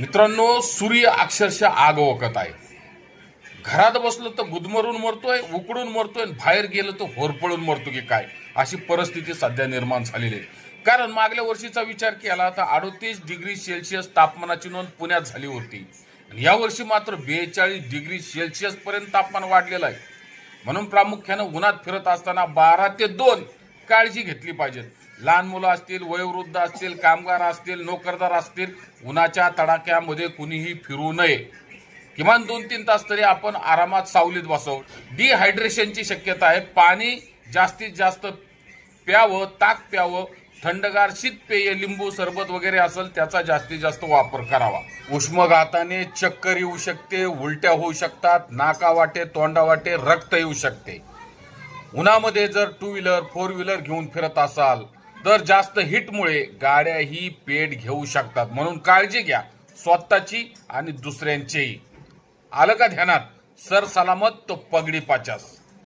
मित्रांनो सूर्य अक्षरशः आग ओकत आहे. घरात बसलो तर गुदमरून मरतोय उकडून मरतोय आणि बाहेर गेलं तर होरपळून मरतो की काय? अशी परिस्थिती सध्या निर्माण झालेली आहे. कारण मागल्या वर्षीचा विचार केला तर अडोतीस डिग्री सेल्सिअस तापमानाची नोंद पुण्यात झाली होती. यावर्षी या वर्षी मात्र बेचाळीस डिग्री सेल्सिअस पर्यंत तापमान वाढलेलं आहे. म्हणून प्रामुख्यानं उन्हात फिरत असताना बारा ते दोन काळजी घेतली पाहिजेत. लहान मुलं असतील वयोवृद्ध असतील कामगार असतील नोकरदार असतील उन्हाच्या तडाख्यामध्ये कुणीही फिरू नये. किमान दोन तीन तास तरी आपण आरामात सावलीत बसावं. डिहायड्रेशनची शक्यता आहे. पाणी जास्तीत जास्त प्यावं ताक प्यावं थंडगार शीतपेय लिंबू सरबत वगैरे असेल त्याचा जास्तीत जास्त वापर करावा. उष्मघाताने चक्कर येऊ शकते उलट्या होऊ शकतात नाका वाटे तोंडा वाटे रक्त येऊ शकते. उन्हामध्ये जर टू व्हीलर फोर व्हीलर घेऊन फिरत असाल तर जास्त हिटमुळे गाड्याही पेट घेऊ शकतात. म्हणून काळजी घ्या. स्वतःची आणि दुसऱ्यांचीही. आलं का ध्यानात? सर सलामत तो पगडी पाचास.